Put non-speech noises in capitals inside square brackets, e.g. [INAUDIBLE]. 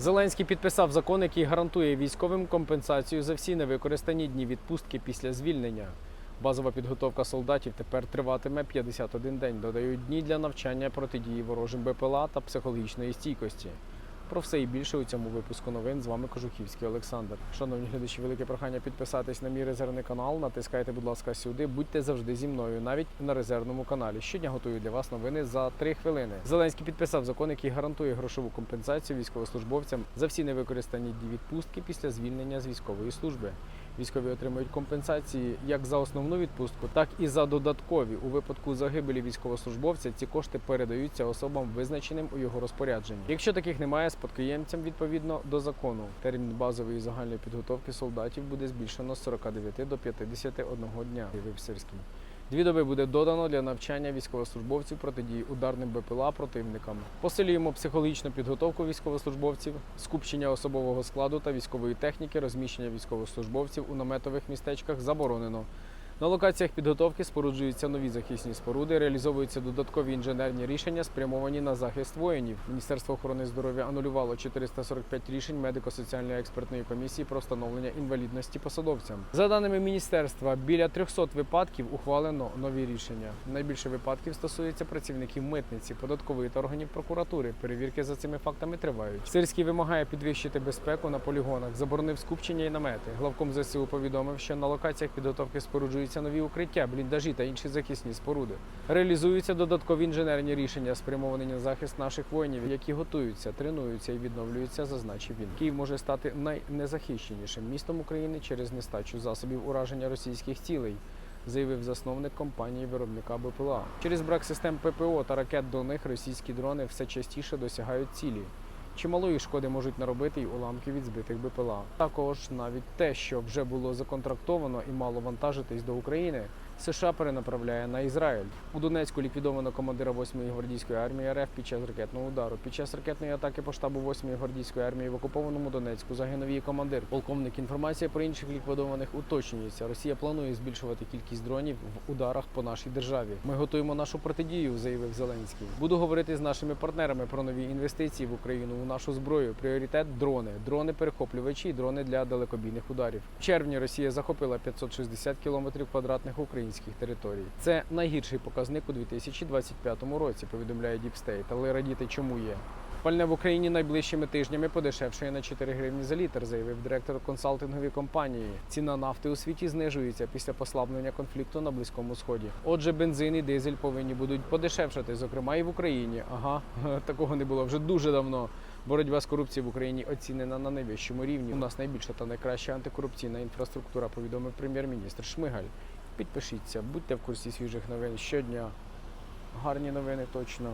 Зеленський підписав закон, який гарантує військовим компенсацію за всі невикористані дні відпустки після звільнення. Базова підготовка солдатів тепер триватиме 51 день. Додають дні для навчання протидії ворожим БПЛА та психологічної стійкості. Про все і більше у цьому випуску новин з вами Кожухівський Олександр. Шановні глядачі, велике прохання підписатись на мій резервний канал. Натискайте, будь ласка, сюди. Будьте завжди зі мною, навіть на резервному каналі. Щодня готую для вас новини за 3 хвилини. Зеленський підписав закон, який гарантує грошову компенсацію військовослужбовцям за всі невикористані дні відпустки після звільнення з військової служби. Військові отримують компенсації як за основну відпустку, так і за додаткові. У випадку загибелі військовослужбовця ці кошти передаються особам, визначеним у його розпорядженні. Якщо таких немає, спадкоємцям відповідно до закону. Термін базової загальної підготовки солдатів буде збільшено з 49 до 51 дня. Заявив Сирський. Дві доби буде додано для навчання військовослужбовців протидії ударним БПЛА противникам. Посилюємо психологічну підготовку військовослужбовців, скупчення особового складу та військової техніки, розміщення військовослужбовців у наметових містечках заборонено. На локаціях підготовки споруджуються нові захисні споруди, реалізовуються додаткові інженерні рішення, спрямовані на захист воїнів. Міністерство охорони здоров'я анулювало 445 рішень медико-соціальної експертної комісії про встановлення інвалідності посадовцям. За даними міністерства, біля 300 випадків ухвалено нові рішення. Найбільше випадків стосується працівників митниці, податкової та органів прокуратури. Перевірки за цими фактами тривають. Сирський вимагає підвищити безпеку на полігонах, заборонив скупчення і намети. Главком ЗСУ повідомив, що на локаціях підготовки споруджуються нові укриття, бліндажі та інші захисні споруди. Реалізуються додаткові інженерні рішення, спрямовані на захист наших воїнів, які готуються, тренуються і відновлюються, зазначив він. Київ може стати найнезахищенішим містом України через нестачу засобів ураження російських цілей. Заявив засновник компанії виробника БПЛА. Через брак систем ППО та ракет до них російські дрони все частіше досягають цілі. Чималої шкоди можуть наробити й уламки від збитих БПЛА. Також навіть те, що вже було законтрактовано і мало вантажитись до України, США перенаправляє на Ізраїль. У Донецьку ліквідовано командира 8-ї гвардійської армії РФ під час ракетного удару. Під час ракетної атаки по штабу 8-ї гвардійської армії в окупованому Донецьку загинув її командир. Полковник інформація про інших ліквідованих уточнюється. Росія планує збільшувати кількість дронів в ударах по нашій державі. Ми готуємо нашу протидію, заявив Зеленський. Буду говорити з нашими партнерами про нові інвестиції в Україну у нашу зброю. Пріоритет дрони, дрони перехоплювачі, дрони для далекобійних ударів. В червні Росія захопила 560 кілометрів квадратних українських територій. Це найгірший показник у 2025 році. Повідомляє State. Але радіти чому є. Пальне в Україні найближчими тижнями подешевшує на 4 гривні за літр, заявив директор консалтингової компанії. Ціна нафти у світі знижується після послаблення конфлікту на близькому сході. Отже, бензин і дизель повинні будуть подешевшати, зокрема і в Україні. Ага, [LAUGHS] такого не було вже дуже давно. Боротьба з корупцією в Україні оцінена на найвищому рівні. У нас найбільша та найкраща антикорупційна інфраструктура, повідомив прем'єр-міністр Шмигаль. Підпишіться, будьте в курсі свіжих новин щодня. Гарні новини точно.